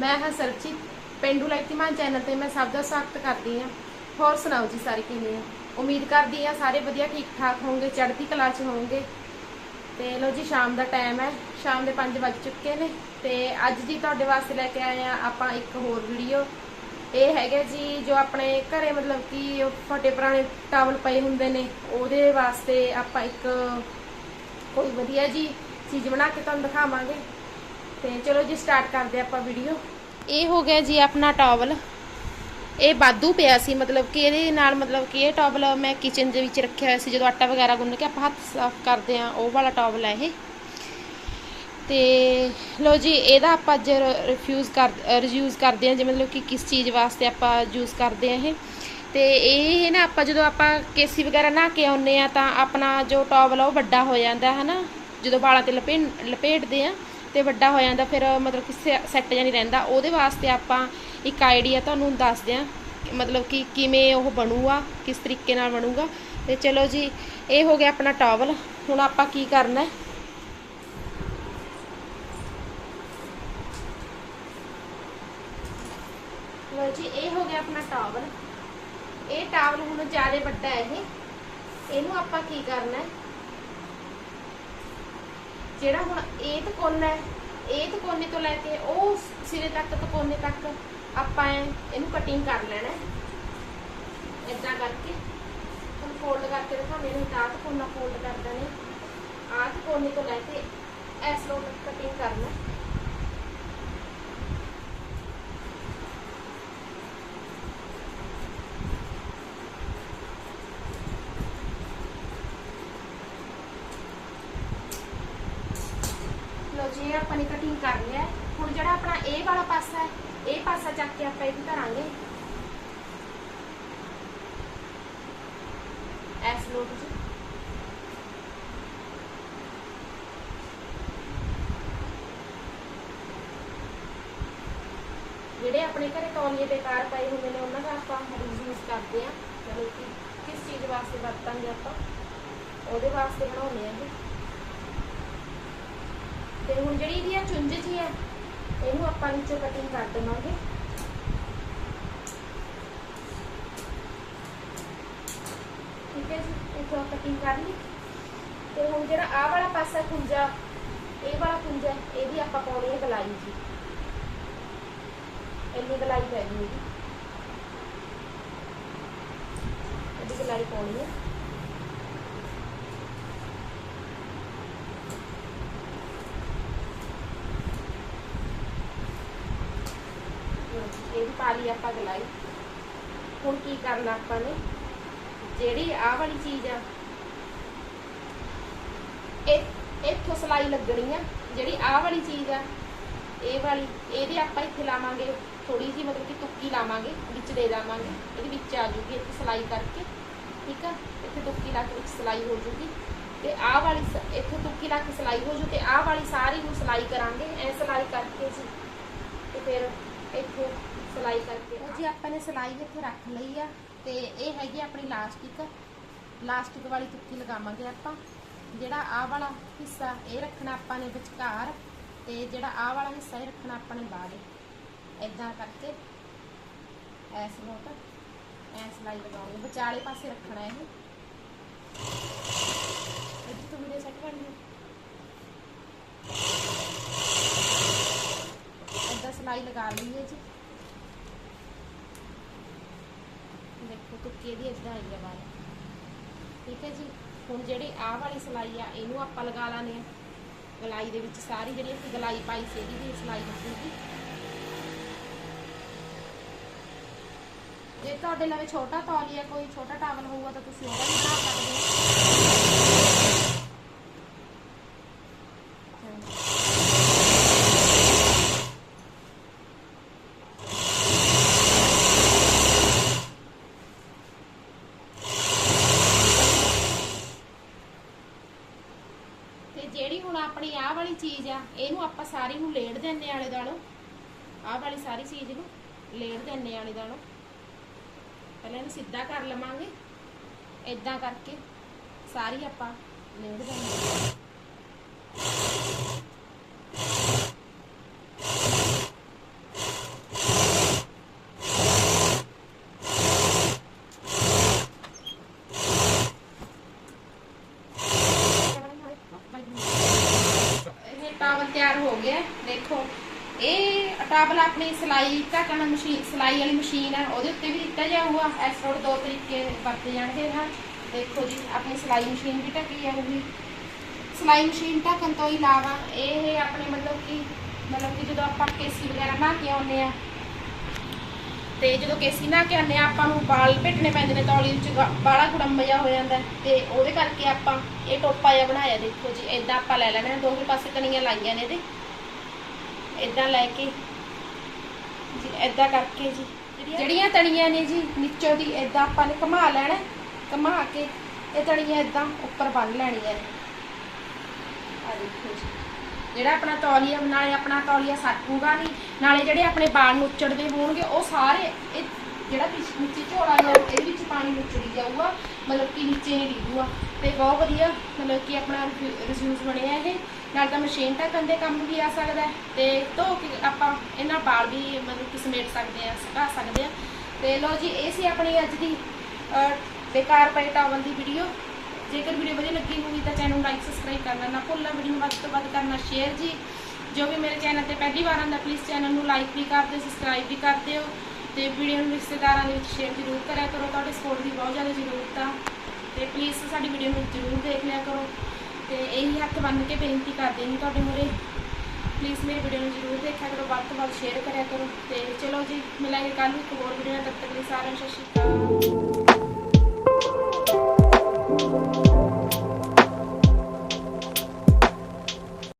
ਮੈਂ ਹਾਂ ਸਰਚੀ ਪਿੰਡੂ ਲਾਈਤੀਮਾਨ ਚੈਨਲ ਤੇ ਮੈਂ ਸਭ ਦਾ ਸਵਾਗਤ ਕਰਦੀ ਹਾਂ। ਹੋਰ ਸੁਣਾਓ ਜੀ ਸਾਰੇ ਕਿਵੇਂ ਹੋ? ਉਮੀਦ ਕਰਦੀ ਹਾਂ ਸਾਰੇ ਵਧੀਆ ਠੀਕ ਠਾਕ ਹੋਵੋਗੇ ਚੜ੍ਹਦੀ ਕਲਾ 'ਚ ਹੋਵੋਗੇ ਤੇ ਲੋ ਜੀ, ਸ਼ਾਮ ਦਾ ਟਾਈਮ ਹੈ। ਸ਼ਾਮ ਦੇ 5 ਵੱਜ ਚੁੱਕੇ ਨੇ। ਤੇ ਅੱਜ ਜੀ ਤੁਹਾਡੇ ਵਾਸਤੇ ਲੈ ਕੇ ਆਏ ਆ ਆਪਾਂ ਇੱਕ ਹੋਰ ਵੀਡੀਓ ਇਹ ਹੈਗਾ ਜੀ, ਜੋ ਆਪਣੇ ਘਰੇ ਮਤਲਬ ਕਿ ਉਹ ਫਟੇ ਪੁਰਾਣੇ ਟਾਵਲ ਪਏ ਹੁੰਦੇ ਨੇ, ਉਹਦੇ ਵਾਸਤੇ ਆਪਾਂ ਇੱਕ ਕੋਈ ਵਧੀਆ ਜੀ ਚੀਜ਼ ਬਣਾ ਕੇ ਤੁਹਾਨੂੰ ਦਿਖਾਵਾਂਗੇ। ਤੇ ਚਲੋ ਜੀ ਸਟਾਰਟ ਕਰਦੇ ਆਪਾਂ ਵੀਡੀਓ ਇਹ ਹੋ ਗਿਆ ਜੀ ਆਪਣਾ ਟਾਵਲ ਇਹ ਬਾਦੂ ਪਿਆ ਸੀ, ਮਤਲਬ ਕਿ ਇਹਦੇ ਨਾਲ ਮਤਲਬ ਕਿ ਇਹ ਟਾਵਲ ਮੈਂ ਕਿਚਨ ਦੇ ਵਿੱਚ ਰੱਖਿਆ ਹੋਇਆ ਸੀ, ਜਦੋਂ ਆਟਾ ਵਗੈਰਾ ਗੁੰਨ ਕੇ ਆਪਾਂ ਹੱਥ ਸਾਫ਼ ਕਰਦੇ ਆ ਉਹ ਵਾਲਾ ਟਾਵਲ ਹੈ ਇਹ। ਤੇ ਲੋ ਜੀ, ਇਹਦਾ ਆਪਾਂ ਅੱਜ ਰਿਫਿਊਜ਼ ਕਰ ਰਿਯੂਜ਼ ਕਰਦੇ ਆ ਜਿਵੇਂ ਮਤਲਬ ਕਿ ਕਿਸ ਚੀਜ਼ ਵਾਸਤੇ ਆਪਾਂ ਯੂਜ਼ ਕਰਦੇ ਆ ਇਹ। ਤੇ ਇਹ ਨਾ, ਆਪਾਂ ਜਦੋਂ ਆਪਾਂ ਕੇਸੀ ਵਗੈਰਾ ਨਹਾ ਕੇ ਆਉਨੇ ਆ ਤਾਂ ਆਪਣਾ ਜੋ ਟਾਵਲ ਆ ਉਹ ਵੱਡਾ ਹੋ ਜਾਂਦਾ ਹੈ ਨਾ ਜਦੋਂ ਵਾਲਾਂ ਤੇ ਲਪੇਟ ਲਪੇਟਦੇ ਆ ਤੇ ਵੱਡਾ ਹੋ ਜਾਂਦਾ, ਫਿਰ ਮਤਲਬ ਕਿ ਸੈੱਟ ਜਾਂ ਨਹੀਂ ਰਹਿੰਦਾ। ਉਹਦੇ ਵਾਸਤੇ ਆਪਾਂ ਇੱਕ ਆਈਡੀਆ ਤੁਹਾਨੂੰ ਦੱਸਦੇ ਆ ਮਤਲਬ ਕਿ ਕਿਵੇਂ ਉਹ ਬਣੂਗਾ, ਕਿਸ ਤਰੀਕੇ ਨਾਲ ਬਣੂਗਾ। ਤੇ ਚਲੋ ਜੀ, ਇਹ ਹੋ ਗਿਆ ਆਪਣਾ ਟਾਵਲ ਹੁਣ ਆਪਾਂ ਕੀ ਕਰਨਾ ਹੈ? ਲੋ ਜੀ, ਇਹ ਹੋ ਗਿਆ ਆਪਣਾ ਟਾਵਲ ਇਹ ਟਾਵਲ ਹੁਣ ਜ਼ਿਆਦਾ ਵੱਡਾ ਹੈ ਇਹ। ਇਹਨੂੰ ਆਪਾਂ ਕੀ ਕਰਨਾ ਹੈ? ਜਿਹੜਾ ਹੁਣ ਇਹ ਤਕੋਨਾ ਹੈ, ਇਹ ਤਕੋਨੇ ਤੋਂ ਲੈ ਕੇ ਉਹ ਸਿਰੇ ਤੱਕ ਤਕੋਨੇ ਤੱਕ ਆਪਾਂ ਇਹਨੂੰ ਕਟਿੰਗ ਕਰ ਲੈਣਾ ਹੈ। ਇਦਾਂ ਕਰਕੇ ਹੁਣ ਫੋਲਡ ਕਰਕੇ ਦਿਖਾਉਂਦੇ ਨੇ ਤਾਂ ਤਕੋਨਾ ਫੋਲਡ ਕਰਦਾ ਨੇ ਆਹ ਤਕੋਨੇ ਤੋਂ ਲੈ ਕੇ ਐਸ ਲੋ ਕਟਿੰਗ ਕਰਨਾ ਇਹ ਆਪਾਂ ਨੇ ਕਟਿੰਗ ਕਰ ਲਿਆ ਹੁਣ ਜਿਹੜਾ ਆਪਣਾ ਇਹ ਵਾਲਾ ਪਾਸਾ ਹੈ, ਇਹ ਪਾਸਾ ਚੱਕ ਕੇ ਆਪਾਂ ਇਹਦੀ ਧਰਾਂਗੇ। ਐਸ ਲੋਟ ਜੀ ਜਿਹੜੇ ਆਪਣੇ ਘਰੇ ਤੌਲੀਏ ਬੇਕਾਰ ਪਏ ਹੁੰਦੇ ਨੇ, ਉਹਨਾਂ ਦਾ ਆਪਾਂ ਯੂਜ਼ ਕਰਦੇ ਆ ਮਤਲਬ ਕਿ ਕਿਸ ਚੀਜ਼ ਵਾਸਤੇ ਵਰਤਾਂਗੇ ਆਪਾਂ? ਉਹਦੇ ਵਾਸਤੇ ਬਣਾਉਂਦੇ ਆ ਇਹ ਤੇ ਹੁਣ ਜਿਹੜੀ ਇਹਦੀ ਆ ਚੁੰਝ ਜੀ ਹੈ ਇਹਨੂੰ ਆਪਾਂ ਨੀਚੋਂ ਕਟਿੰਗ ਕਰ ਦੇਵਾਂਗੇ। ਠੀਕ ਹੈ ਜੀ, ਇੱਥੋਂ ਕਟਿੰਗ ਕਰ ਲਈ। ਤੇ ਹੁਣ ਜਿਹੜਾ ਆਹ ਵਾਲਾ ਪਾਸਾ ਖੁੰਝਾ, ਇਹ ਵਾਲਾ ਖੁੰਝਾ, ਇਹਦੀ ਆਪਾਂ ਪਾਉਣੀ ਹੈ ਗਲਾਈ ਜੀ। ਇੰਨੀ ਗਲਾਈ ਪੈ ਗਈ ਇਹਦੀ। ਇਹਦੀ ਗਲਾਈ ਪਾਉਣੀ ਹੈ ਇਹਦੀ ਪਾ ਲਈ ਆਪਾਂ ਗਲਾਈ। ਹੁਣ ਕੀ ਕਰਨਾ ਆਪਾਂ ਨੇ? ਜਿਹੜੀ ਆਹ ਵਾਲੀ ਚੀਜ਼ ਆ, ਇਹ ਇੱਥੋਂ ਸਲਾਈ ਲੱਗਣੀ ਆ। ਜਿਹੜੀ ਆਹ ਵਾਲੀ ਚੀਜ਼ ਆ, ਇਹ ਵਾਲੀ, ਇਹਦੇ ਆਪਾਂ ਇੱਥੇ ਲਾਵਾਂਗੇ ਥੋੜੀ ਜੀ ਮਤਲਬ ਕਿ ਤੁੱਕੀ ਲਾਵਾਂਗੇ, ਵਿੱਚ ਦੇ ਦੇਵਾਂਗੇ। ਇਹਦੇ ਵਿੱਚ ਆ ਜੂਗੀ ਇੱਥੇ ਸਲਾਈ ਕਰਕੇ, ਠੀਕ ਆ? ਇੱਥੇ ਤੁੱਕੀ ਲਾ ਕੇ ਵਿੱਚ ਸਲਾਈ ਹੋ ਜੂਗੀ। ਤੇ ਆਹ ਵਾਲੀ ਸ- ਇੱਥੇ ਤੁੱਕੀ ਲਾ ਕੇ ਸਲਾਈ ਹੋ ਜੂ ਤੇ ਆਹ ਵਾਲੀ ਸਾਰੀ ਨੂੰ ਸਲਾਈ ਕਰਾਂਗੇ। ਐ ਸਲਾਈ ਕਰਕੇ ਜੀ ਤੇ ਫਿਰ ਇੱਥੇ ਸਲਾਈ ਕਰਕੇ ਜੀ, ਆਪਾਂ ਨੇ ਸਲਾਈ ਇੱਥੇ ਰੱਖ ਲਈ ਆ ਤੇ ਇਹ ਹੈਗੀ ਆਪਣੀ ਲਾਸਟਿਕ। ਲਾਸਟਿਕ ਵਾਲੀ ਤੁੱਕੀ ਲਗਾਵਾਂਗੇ ਆਪਾਂ। ਜਿਹੜਾ ਆਹ ਵਾਲਾ ਹਿੱਸਾ ਇਹ ਰੱਖਣਾ ਆਪਾਂ ਨੇ ਵਿਚਕਾਰ ਤੇ ਜਿਹੜਾ ਆਹ ਵਾਲਾ ਹਿੱਸਾ ਇਹ ਰੱਖਣਾ ਆਪਾਂ ਨੇ ਬਾਹਰ। ਇਦਾਂ ਕਰਕੇ ਐਸ ਲੋਟ ਐ ਸਲਾਈ ਲਗਾਉਣੀ। ਵਿਚਾਲੇ ਪਾਸੇ ਰੱਖਣਾ ਇਹ। ਇੱਥੇ ਤੋਂ ਵੀਡੀਓ ਸੈੱਟ ਕਰ ਲਿਓ ਏਦਾਂ ਸਲਾਈ ਲਗਾ ਲਈਏ ਜੀ। ਉਹ ਤੁੱਕੀ ਦੀ ਇਦਾਂ ਆਈ ਹੈ ਬਾਹਰ। ਠੀਕ ਹੈ ਜੀ? ਹੁਣ ਜਿਹੜੀ ਆਹ ਵਾਲੀ ਸਲਾਈ ਆ, ਇਹਨੂੰ ਆਪਾਂ ਲਗਾ ਲਾਨੇ ਆ ਗਲਾਈ ਦੇ ਵਿੱਚ ਸਾਰੀ ਜਿਹੜੀ ਅਸੀਂ ਗਲਾਈ ਪਾਈ ਸੀ, ਇਹਦੀ ਵੀ ਸਲਾਈ ਲੱਗੂਗੀ। ਜੇ ਤੁਹਾਡੇ ਲਵੇ ਛੋਟਾ ਤੌਲੀਆ, ਕੋਈ ਛੋਟਾ ਟਾਵਲ ਹੋਊਗਾ ਤਾਂ ਤੁਸੀਂ ਉਹਦਾ ਵੀ ਬਣਾ ਸਕਦੇ ਹੋ ਤੇ ਜਿਹੜੀ ਹੁਣ ਆਪਣੀ ਆਹ ਵਾਲੀ ਚੀਜ਼ ਆ, ਇਹਨੂੰ ਆਪਾਂ ਸਾਰੀ ਨੂੰ ਲੇੜ ਦਿੰਨੇ ਆਲੇ ਦਾਲੋਂ। ਆਹ ਵਾਲੀ ਸਾਰੀ ਚੀਜ਼ ਨੂੰ ਲੇੜ ਦਿੰਨੇ ਆਲੇ ਦਾਲੋਂ। ਪਹਿਲਾਂ ਇਹਨੂੰ ਸਿੱਧਾ ਕਰ ਲਵਾਂਗੇ। ਇਦਾਂ ਕਰਕੇ ਸਾਰੀ ਆਪਾਂ ਲੇੜ ਦਿੰਨੇ ਤਿਆਰ ਹੋ ਗਿਆ ਦੇਖੋ, ਇਹ ਟਾਬਲਾ ਆਪਣੀ ਸਿਲਾਈ ਢੱਕਣ ਮਸ਼ੀਨ, ਸਿਲਾਈ ਵਾਲੀ ਮਸ਼ੀਨ ਹੈ, ਉਹਦੇ ਉੱਤੇ ਵੀ ਦਿੱਤਾ ਜਾਊਗਾ। ਇਸ ਤਰ੍ਹਾਂ ਦੋ ਤਰੀਕੇ ਵਰਤੇ ਜਾਣਗੇ ਹਾਂ ਦੇਖੋ ਜੀ, ਆਪਣੀ ਸਿਲਾਈ ਮਸ਼ੀਨ ਵੀ ਢੱਕੀ ਜਾਊਗੀ। ਸਿਲਾਈ ਮਸ਼ੀਨ ਢੱਕਣ ਤੋਂ ਇਲਾਵਾ ਇਹ ਆਪਣੇ ਮਤਲਬ ਕਿ ਮਤਲਬ ਕਿ ਜਦੋਂ ਆਪਾਂ ਕੇਸੀ ਵਗੈਰਾ ਬਣਾ ਕੇ ਆਉਂਦੇ ਆ ਤੇ ਜਦੋਂ ਕੇਸੀ ਨਹਾ ਕੇ ਆਉਂਦੇ ਆਪਾਂ ਨੂੰ ਵਾਲ ਭੇਟਣੇ ਪੈਂਦੇ ਨੇ ਤੌਲੀ ਵਿੱਚ, ਗਾ- ਬਾਹਲਾ ਜਿਹਾ ਹੋ ਜਾਂਦਾ ਤੇ ਉਹਦੇ ਕਰਕੇ ਆਪਾਂ ਇਹ ਟੋਪਾ ਜਿਹਾ ਬਣਾਇਆ, ਦੇਖੋ ਜੀ ਇਦਾਂ ਆਪਾਂ ਲੈ ਲੈਣਾ ਦੋਵੇਂ ਪਾਸੇ ਕਣੀਆਂ ਲਾਈਆਂ ਨੇ ਇਹਦੇ। ਇਦਾਂ ਲੈ ਕੇ, ਜੀ ਇਦਾਂ ਕਰਕੇ ਜੀ। ਜਿਹੜੀਆਂ ਤਣੀਆਂ ਨੇ ਜੀ, ਨੀਚੋਂ ਦੀ ਇਦਾਂ ਆਪਾਂ ਨੇ ਘੁਮਾ ਲੈਣਾ ਹੈ। ਘੁਮਾ ਕੇ ਇਹ ਤਣੀਆਂ ਇਦਾਂ ਉੱਪਰ ਬੰਨ ਲੈਣੀਆਂ ਨੇ। ਆ ਦੇਖੋ ਜੀ। ਜਿਹੜਾ ਆਪਣਾ ਤੌਲੀਆ ਨਾਲੇ ਆਪਣਾ ਤੌਲੀਆ ਸੱਟੂਗਾ ਨਹੀਂ ਨਾਲੇ ਜਿਹੜੇ ਆਪਣੇ ਵਾਲ ਨੁੱਚੜਦੇ ਹੋਣਗੇ ਉਹ ਸਾਰੇ ਇਹ ਜਿਹੜਾ ਪਿੱਛ- ਨੀਚੇ ਝੋਲਾ ਹੈ ਇਹਦੇ ਵਿੱਚ ਪਾਣੀ ਨੁੱਚੜੀ ਜਾਊਗਾ ਮਤਲਬ ਕਿ ਨੀਚੇ ਨਹੀਂ ਡਿੱਗੂਗਾ। ਤੇ ਬਹੁਤ ਵਧੀਆ ਮਤਲਬ ਕਿ ਆਪਣਾ ਰਿਜ਼ਿਊਸ ਬਣਿਆ ਇਹ। ਨਾਲ ਤਾਂ ਮਸ਼ੀਨ ਢੱਕਣ ਦੇ ਕੰਮ ਵੀ ਆ ਸਕਦਾ ਹੈ। ਤੇ ਧੋ ਕੇ ਆਪਾਂ ਇਹਨਾਂ ਬਾਲ ਵੀ ਮਤਲਬ ਕਿ ਸਮੇਟ ਸਕਦੇ ਆ ਸੁਕਾ ਸਕਦੇ ਆ ਤੇ ਲੋ ਜੀ ਇਹ ਸੀ ਆਪਣੀ ਅੱਜ ਦੀ ਅਹ, ਬੇਕਾਰ ਪਏ ਟਾਵਲ ਦੀ ਵੀਡੀਓ ਜੇਕਰ ਵੀਡੀਓ ਵਧੀਆ ਲੱਗੀ ਹੋਵੇ ਤਾਂ ਚੈਨਲ ਨੂੰ ਲਾਈਕ ਸਬਸਕ੍ਰਾਈਬ ਕਰਨਾ ਨਾ ਭੁੱਲਣਾ ਵੀਡੀਓ ਨੂੰ ਵੱਧ ਤੋਂ ਵੱਧ ਕਰਨਾ ਸ਼ੇਅਰ ਜੀ। ਜੋ ਵੀ ਮੇਰੇ ਚੈਨਲ ਤੇ ਪਹਿਲੀ ਵਾਰ ਆਉਂਦਾ ਪਲੀਜ਼ ਚੈਨਲ ਨੂੰ ਲਾਈਕ ਵੀ ਕਰ ਦਿਓ ਸਬਸਕ੍ਰਾਈਬ ਵੀ ਕਰ ਦਿਓ ਤੇ ਵੀਡੀਓ ਨੂੰ ਰਿਸ਼ਤੇਦਾਰਾਂ ਦੇ ਵਿੱਚ ਸ਼ੇਅਰ ਜ਼ਰੂਰ ਕਰਿਆ ਕਰੋ, ਤੁਹਾਡੇ ਸਪੋਰਟ ਦੀ ਬਹੁਤ ਜ਼ਿਆਦਾ ਜ਼ਰੂਰਤ ਆ। ਤੇ ਪਲੀਜ਼ ਸਾਡੀ ਵੀਡੀਓ ਨੂੰ ਜ਼ਰੂਰ ਦੇਖ ਲਿਆ ਕਰੋ ਤੇ ਇਹੀ ਹੱਥ ਬੰਨ੍ਹ ਕੇ ਬੇਨਤੀ ਕਰਦੇ ਹਾਂ ਤੁਹਾਡੇ ਮੂਹਰੇ। ਪਲੀਜ਼ ਮੇਰੀ ਵੀਡੀਓ ਨੂੰ ਜ਼ਰੂਰ ਦੇਖਿਆ ਕਰੋ, ਵੱਧ ਤੋਂ ਵੱਧ ਸ਼ੇਅਰ ਕਰਿਆ ਕਰੋ ਤੇ ਚਲੋ ਜੀ, ਮਿਲਾਂਗੇ ਕੱਲ੍ਹ ਨੂੰ ਇੱਕ ਹੋਰ ਵੀਡੀਓ ਨਾਲ, ਤਦ ਤੱਕ ਲਈ ਸਾਰਿਆਂ ਨੂੰ ਸਤਿ ਸ਼੍ਰੀ ਅਕਾਲ।